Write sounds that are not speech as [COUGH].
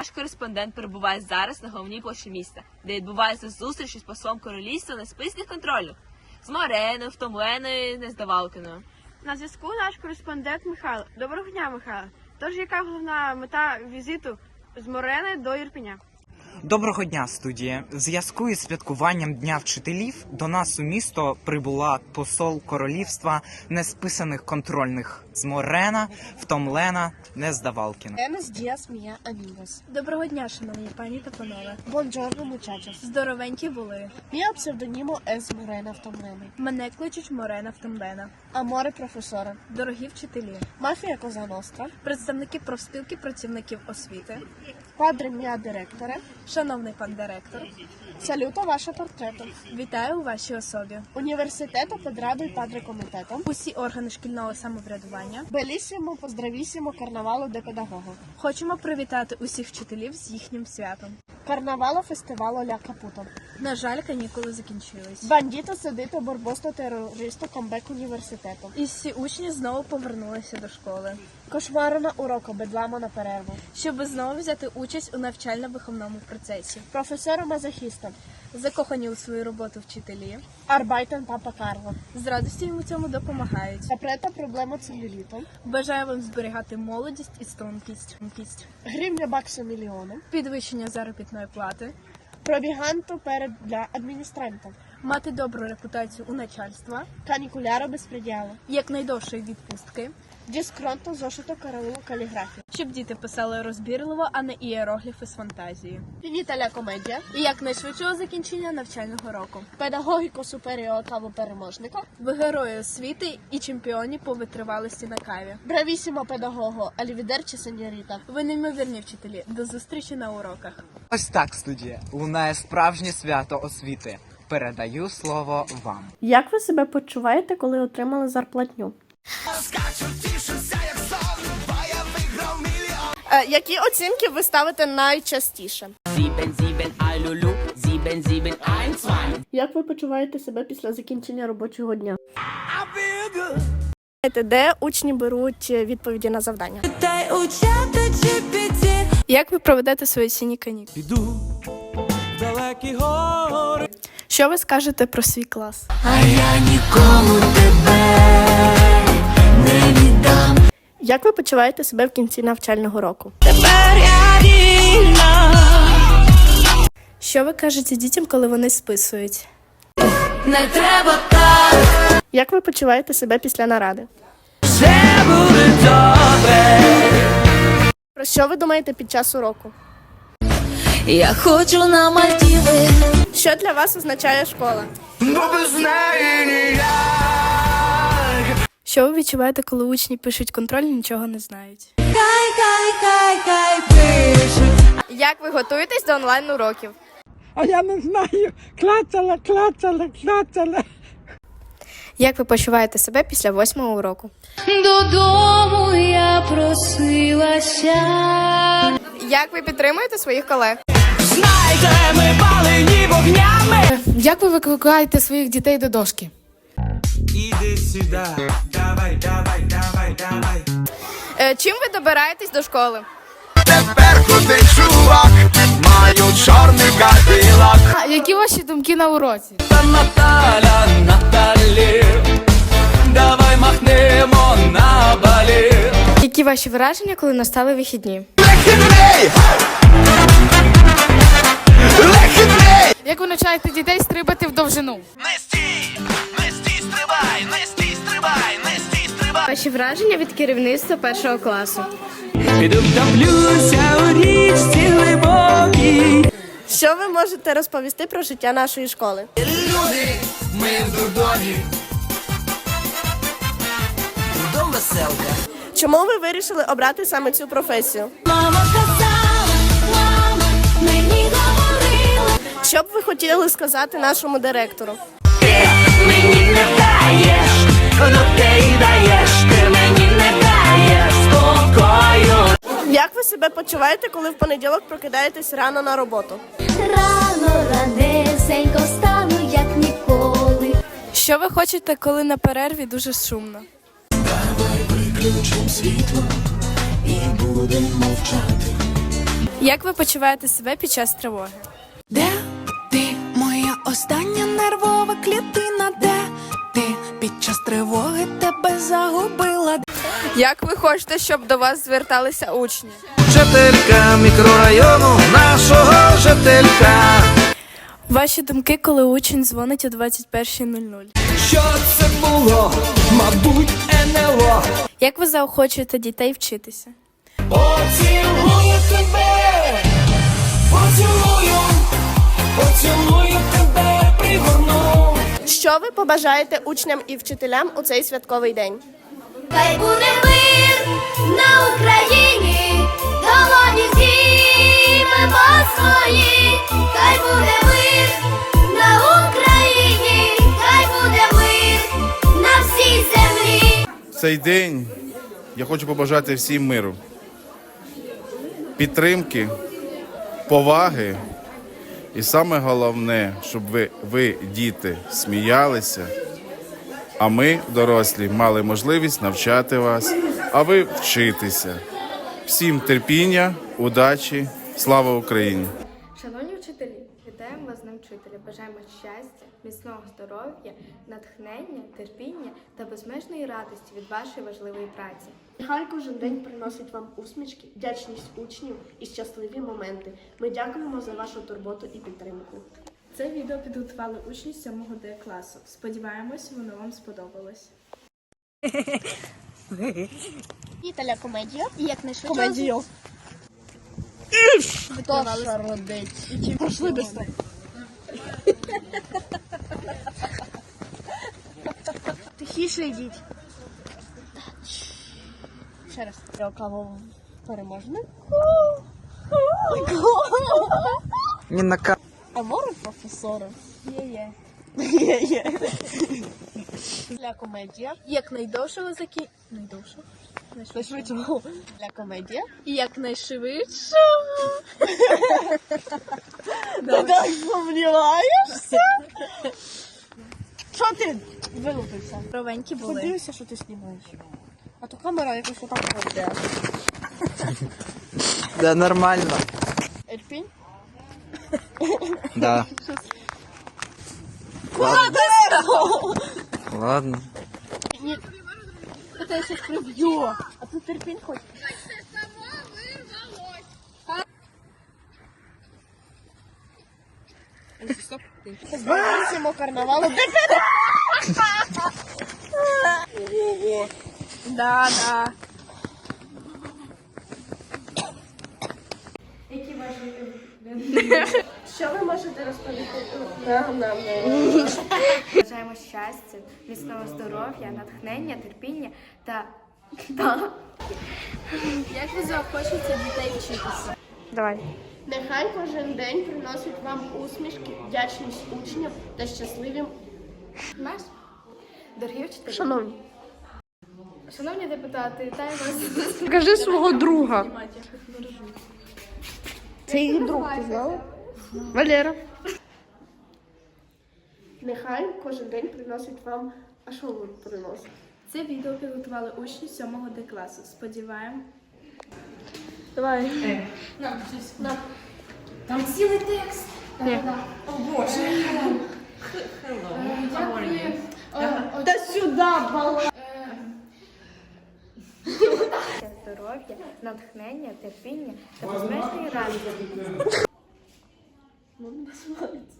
Наш кореспондент перебуває зараз на головній площі міста, де відбувається зустріч із послом королівства на списних контролю з Мореною, втомленою, нездавалкиною. На зв'язку наш кореспондент Михайло. Доброго дня, Михайло. Тож яка головна мета візиту з Морени до Ірпеня? Доброго дня, студія. В зв'язку із святкуванням Дня вчителів до нас у місто прибула посол королівства несписаних контрольних з Морена, втомлена, Нездавалкіна. Mia amigos. Доброго дня, шановні пані та панове. Buongiorno, muchachos. Здоровенькі були. Mio pseudonimo es Morena Vtomleni. Мене кличуть Морена Втомбена. Amore professore. Дорогі вчителі, Mafia cosa nostra. представники профспілки працівників освіти, Padre mia direttore. шановний пан директор, Saluto ваше portretto. вітаю у вашій особі. Universiteto Pedrado і Padre Comitato. Усі органи шкільного самоврядування Bellissimo, pozdravissimo carnavalo de pedagogo. хочемо привітати усіх вчителів з їхнім святом. Carnavalo festivalo ля Caputo. На жаль, канікули закінчились. Bandito sedito borbosto terroristo comeback universiteto. І всі учні знову повернулися до школи, Кошмару на уроку, бедламо на перерву. щоб знову взяти участь у навчально-виховному процесі. Професору мазохістом. Закохані у свою роботу вчителі Арбайтен папа Карло. з радістю йому цьому допомагають. Запрета проблема целюліту. Бажаю вам зберігати молодість і стрункість. Гривня бакса мільйону. Підвищення заробітної плати, Пробіганту перед для адміністранта. мати добру репутацію у начальства, Канікуляро безпреділу. якнайдовшої відпустки, Діскронто зошито караулу каліграфію. щоб діти писали розбірливо, а не ієрогліфи з фантазії. Фініталя комедія. І якнайшвидшого закінчення навчального року. Педагогіко суперіо каву переможника. Ви герої освіти і чемпіоні по витривалості на каві. Бравісімо педагого. Алівідерчі сеньоріта. Ви неймовірні вчителі. До зустрічі на уроках. Ось так, студія. Лунає справжнє свято освіти. Передаю слово вам. Як ви себе почуваєте, коли отримали зарплатню? Е, які оцінки ви ставите найчастіше? Sieben, sieben, Alulu, sieben, sieben, eins, zwei. Як ви почуваєте себе після закінчення робочого дня? Де учні беруть відповіді на завдання? Як ви проведете свої осінні канікули? Піду в далекі гори. Що ви скажете про свій клас? Як ви почуваєте себе в кінці навчального року? Що ви кажете дітям, коли вони списують? Не треба так. Як ви почуваєте себе після наради? Про що ви думаєте під час уроку? Я хочу на Мальдіви. Що для вас означає школа? Що ви відчуваєте, коли учні пишуть контроль нічого не знають? Хай, хай, хай, хай пишуть. Як ви готуєтесь до онлайн уроків? А я не знаю. Клацала, клацала, клацала. Як ви почуваєте себе після восьмого уроку? Додому я просилася. Як ви підтримуєте своїх колег? Знайте, ми палені вогнями. Як ви викликаєте своїх дітей до дошки? Іди сюди, давай, давай, давай, давай. Е, чим ви добираєтесь до школи? А які ваші думки на уроці? Та Наталя, Наталі, давай махнемо на балі. Які ваші враження, коли настали вихідні? Як ви навчаєте дітей стрибати в довжину? Ваші враження від керівництва першого класу? Піду втоплюся у річці глибокій. Що ви можете розповісти про життя нашої школи? Люди, ми в дурдомі. Дом веселка. Чому ви вирішили обрати саме цю професію? Мама казала, мама мені говорила. Що б ви хотіли сказати нашому директору? Мені не даєш, ну ти й даєш, Як ви себе почуваєте, коли в понеділок прокидаєтесь рано на роботу? Рано ранесенько стану, як ніколи. Що ви хочете, коли на перерві дуже шумно? Як ви почуваєте себе під час тривоги? Де ти, моя остання нервова клітина? Під час тривоги тебе загубила? Як ви хочете, щоб до вас зверталися учні? Жителька мікрорайону нашого жителька. Ваші думки, коли учень дзвонить о 21.00? Що це було? Мабуть, НЛО. Як ви заохочуєте дітей вчитися? Поцілую тебе, поцілую, поцілую тебе, пригорну. Що ви побажаєте учням і вчителям у цей святковий день? Хай буде мир на Україні, долоні зіймемо свої, хай буде мир на Україні, хай буде мир на всій землі. цей день я хочу побажати всім миру, підтримки, поваги. І саме головне, щоб ви, ви, діти, сміялися, а ми, дорослі, мали можливість навчати вас, а ви вчитися. Всім терпіння, удачі, слава Україні! Шановні вчителі, вітаємо вас з Днем вчителя. Бажаємо щастя, міцного здоров'я, натхнення, терпіння та безмежної радості від вашої важливої праці. Нехай кожен день приносить вам усмішки, вдячність учнів і щасливі моменти. Ми дякуємо за вашу турботу і підтримку. Це відео підготували учні 7 Д класу. Сподіваємось, воно вам сподобалось. [LAUGHS] Італя комедія. І як не швидше. Комедію. Хто родить? Пошли без того. Тихіше йдіть. Ще раз. Кого переможний? Ні на ка... А море професора? Є-є. Є-є. Для комедія. Як найдовшого закі... Найдовше? Найшвидшого. Для комедія. І як найшвидше. Ти так сумніваєшся? Що ти вилупився? Ровенькі були. Подивися, що ти знімаєш. А то камера якось отак ходить. Да, нормально. Ельпінь? Да. Ладно. Ладно. Та я щось приб'ю. А тут терпінь хоч. [LAUGHS] Збираємося карнавалу. Да, да. [LAUGHS] Що ви можете розповісти нам? нам? Бажаємо щастя, міцного здоров'я, натхнення, терпіння та. та. Як ви заохочуєте дітей вчитися? Давай. Нехай кожен день приносить вам усмішки, вдячність учням та щасливі Наш дорогі вчителі. Шановні. Шановні депутати, вітаю вас. Покажи свого друга. Це її друг, ти знала? Валера. Нехай кожен день приносить вам. А що ви приносите? Це відео підготували учні 7 Д класу. Сподіваємо. Давай. Там цілий текст. Та сюди, бала. здоров'я, натхнення, терпіння та безмежної радості. Мама сміється.